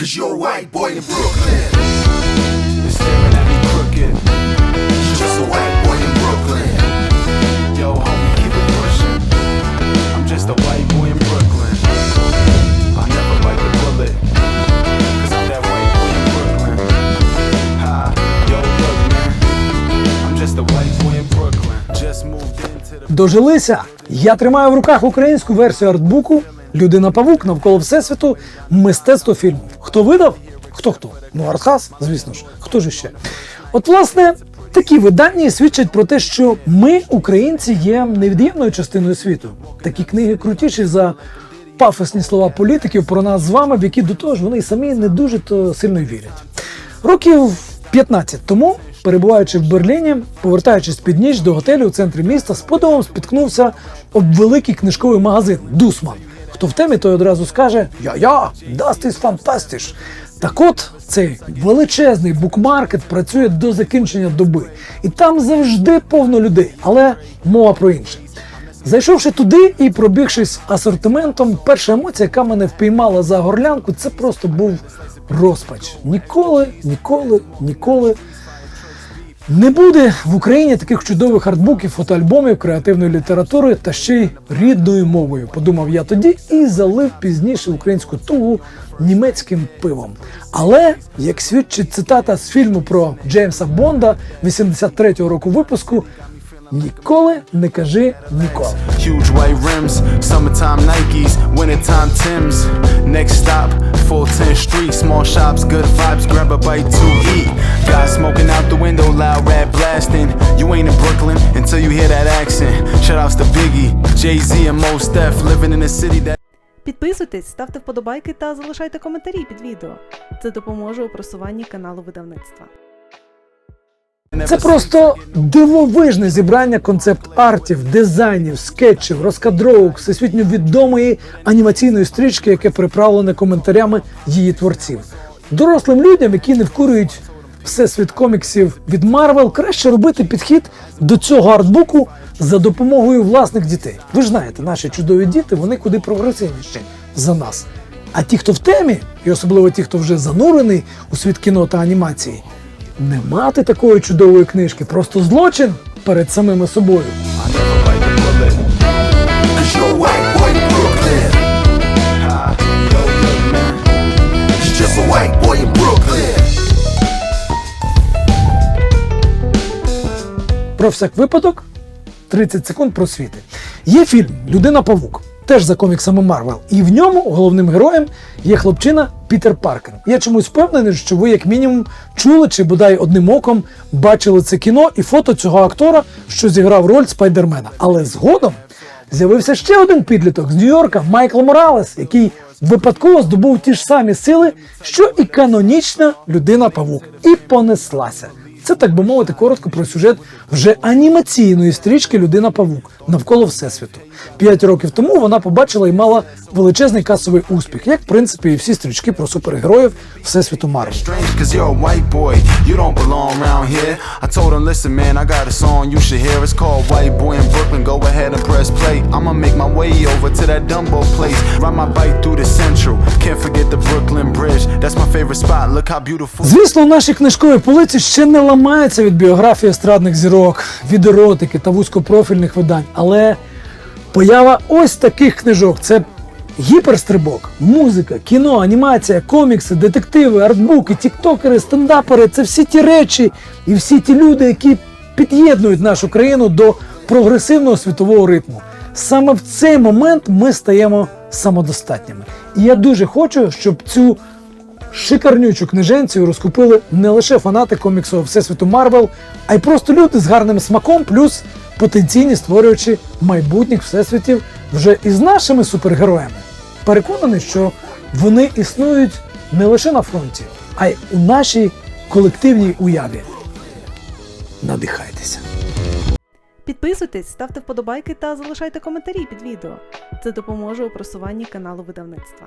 Cause you're a white boy in Brooklyn. You're staring at me crooked. Just a white boy in Brooklyn. Yo, homie, keep it pushing. I'm just a white boy in Brooklyn. I never bite the bullet. Cause I'm that white boy in Brooklyn. Ha, yo, look, man. I'm just a white boy in Brooklyn. Just moved into the. Дожилися. Я тримаю в руках українську версію артбуку Людина Павук навколо всесвіту мистецтво фільму. Хто видав? Хто хто? Ну, Артхас, звісно ж, хто ж ще? От, власне, такі видання свідчать про те, що ми, українці, є невід'ємною частиною світу. Такі книги крутіші за пафосні слова політиків про нас з вами, в які до того ж вони самі не дуже то сильно вірять. Років 15 тому, перебуваючи в Берліні, повертаючись під ніч до готелю у центрі міста, з подивом спіткнувся об великий книжковий магазин Дусман. Хто в темі, той одразу скаже Я-я, das ist fantastisch. Так от цей величезний букмаркет працює до закінчення доби, і там завжди повно людей, але мова про інше. Зайшовши туди і пробігшись асортиментом, перша емоція, яка мене впіймала за горлянку, це просто був розпач. Ніколи, ніколи, ніколи не буде в Україні таких чудових артбуків, фотоальбомів, креативної літератури та ще й рідною мовою. Подумав я тоді і залив пізніше українську тугу німецьким пивом. Але як свідчить цитата з фільму про Джеймса Бонда 83-го року випуску. Ніколи не кажи ніколи. Huge white rims, summertime Nikes, wintertime Tims. Next stop, bite accent. Shout outs to Biggie, Jay Z, and Mos Def, living in a city that. Підписуйтесь, ставте вподобайки та залишайте коментарі під відео. Це допоможе у просуванні каналу видавництва. Це просто дивовижне зібрання концепт-артів, дизайнів, скетчів, розкадровок всесвітньо відомої анімаційної стрічки, яке приправлене коментарями її творців. Дорослим людям, які не вкурюють всесвіт коміксів від Марвел, краще робити підхід до цього артбуку за допомогою власних дітей. Ви ж знаєте, наші чудові діти вони куди прогресивніші за нас. А ті, хто в темі, і особливо ті, хто вже занурений у світ кіно та анімації, не мати такої чудової книжки просто злочин перед самими собою. Про всяк випадок 30 секунд просвіти. Є фільм Людина Павук, теж за коміксами Марвел, і в ньому головним героєм є хлопчина Пітер Паркер. Я чомусь впевнений, що ви, як мінімум, чули чи бодай одним оком бачили це кіно і фото цього актора, що зіграв роль Спайдермена. Але згодом з'явився ще один підліток з Нью-Йорка Майкл Моралес, який випадково здобув ті ж самі сили, що і канонічна людина Павук, і понеслася. Це так би мовити коротко про сюжет вже анімаційної стрічки Людина Павук навколо всесвіту. П'ять років тому вона побачила і мала величезний касовий успіх, як в принципі і всі стрічки про супергероїв всесвіту Марвел. Звісно, наші книжкові полиці ще не ламаються від біографії естрадних зірок, від еротики та вузькопрофільних видань, але поява ось таких книжок це гіперстрибок, музика, кіно, анімація, комікси, детективи, артбуки, тіктокери, стендапери це всі ті речі і всі ті люди, які під'єднують нашу країну до прогресивного світового ритму. Саме в цей момент ми стаємо самодостатніми. І я дуже хочу, щоб цю шикарнючу книженцію розкупили не лише фанати коміксу Всесвіту Марвел, а й просто люди з гарним смаком, плюс потенційні створюючи майбутніх всесвітів вже із нашими супергероями. Переконаний, що вони існують не лише на фронті, а й у нашій колективній уяві. Надихайтеся. Підписуйтесь, ставте вподобайки та залишайте коментарі під відео. Це допоможе у просуванні каналу видавництва.